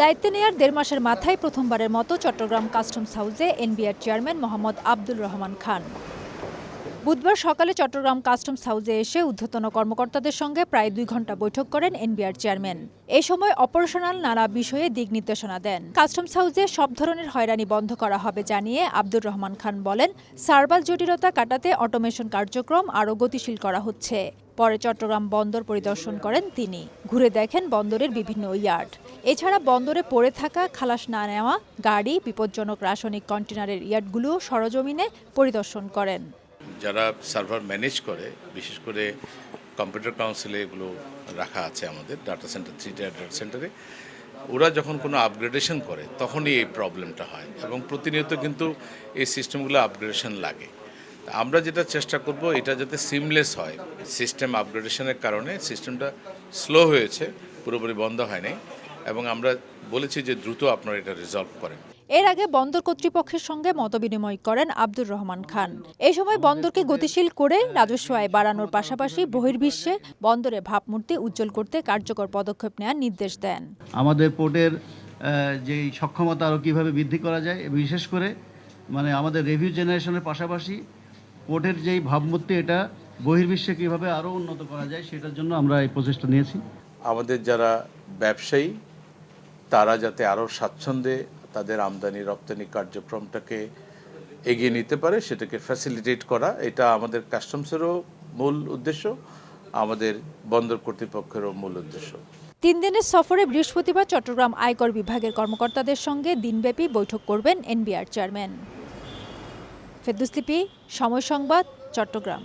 দায়িত্ব নেয়ার দেড় মাসের মাথায় প্রথমবারের মতো চট্টগ্রাম কাস্টমস হাউসে এনবিআর চেয়ারম্যান মোহাম্মদ আব্দুল রহমান খান। বুধবার সকালে চট্টগ্রাম কাস্টমস হাউসে এসে ঊর্ধ্বতন কর্মকর্তাদের সঙ্গে প্রায় দুই ঘণ্টা বৈঠক করেন এনবিআর চেয়ারম্যান। এ সময় অপারেশনাল নানা বিষয়ে দিক নির্দেশনা দেন। কাস্টমস হাউসে সব ধরনের হয়রানি বন্ধ করা হবে জানিয়ে আব্দুর রহমান খান বলেন সার্ভার জটিলতা কাটাতে অটোমেশন কার্যক্রম আরও গতিশীল করা হচ্ছে। পরে চট্টগ্রাম বন্দর পরিদর্শন করেন তিনি। ঘুরে দেখেন বন্দরের বিভিন্ন ইয়ার্ড। এছাড়া বন্দরে পড়ে থাকা, খালাস না নেওয়া, গাড়ি, বিপজ্জনক রাসায়নিক কন্টেনারের ইয়ার্ডগুলোও সরজমিনে পরিদর্শন করেন। যারা সার্ভার ম্যানেজ করে, বিশেষ করে কম্পিউটার কাউন্সিলে এগুলো রাখা আছে আমাদের, ডাটা সেন্টার, থ্রি ডাটা সেন্টারে, ওরা যখন কোনো আপগ্রেডেশন করে, তখনই এই প্রবলেমটা হয়। এবং প্রতিনিয়ত কিন্তু এই সিস্টেমগুলো আপগ্রেডেশন লাগে। আমরা যেটা চেষ্টা করব এটা যাতে সিমলেস হয়। সিস্টেম আপগ্রেডেশনের কারণে সিস্টেমটা স্লো হয়েছে পুরোপুরি বন্ধ হয়নি এবং আমরা বলেছি যে দ্রুত আপনারা এটা রিজলভ করেন। এর আগে বন্দর কর্তৃপক্ষের সঙ্গে মতবিনিময় করেন আব্দুর রহমান খান। এই সময় বন্দরকে গতিশীল করে রাজস্ব আয় বাড়ানোর পাশাপাশি বহির্বিশ্বে বন্দরে ভাবমূর্তি উজ্জ্বল করতে কার্যকর পদক্ষেপ নেওয়ার নির্দেশ দেন। আমাদের পোর্টের যেই সক্ষমতা আরও কীভাবে বৃদ্ধি করা যায় বিশেষ করে মানে আমাদের রেভিউ জেনারেশনের পাশাপাশি পোর্টের যেই ভাবমূর্তি এটা বহির্বিশ্বে কীভাবে আরও উন্নত করা যায় সেটার জন্য আমরা এই প্রচেষ্টা নিয়েছি। আমাদের যারা ব্যবসায়ী তারা যাতে আরও স্বাচ্ছন্দ্যে তাদের আমদানি রপ্তানি কার্যক্রমটাকে এগিয়ে নিতে পারে সেটাকে ফ্যাসিলিটেট করা এটা আমাদের কাস্টমসেরও মূল উদ্দেশ্য আমাদের বন্দর কর্তৃপক্ষেরও মূল উদ্দেশ্য। তিন দিনের সফরে বৃহস্পতিবার চট্টগ্রাম আয়কর বিভাগের কর্মকর্তাদের সঙ্গে দিনব্যাপী বৈঠক করবেন এনবিআর চেয়ারম্যান। ফেদুসলিপি সময় সংবাদ চট্টগ্রাম।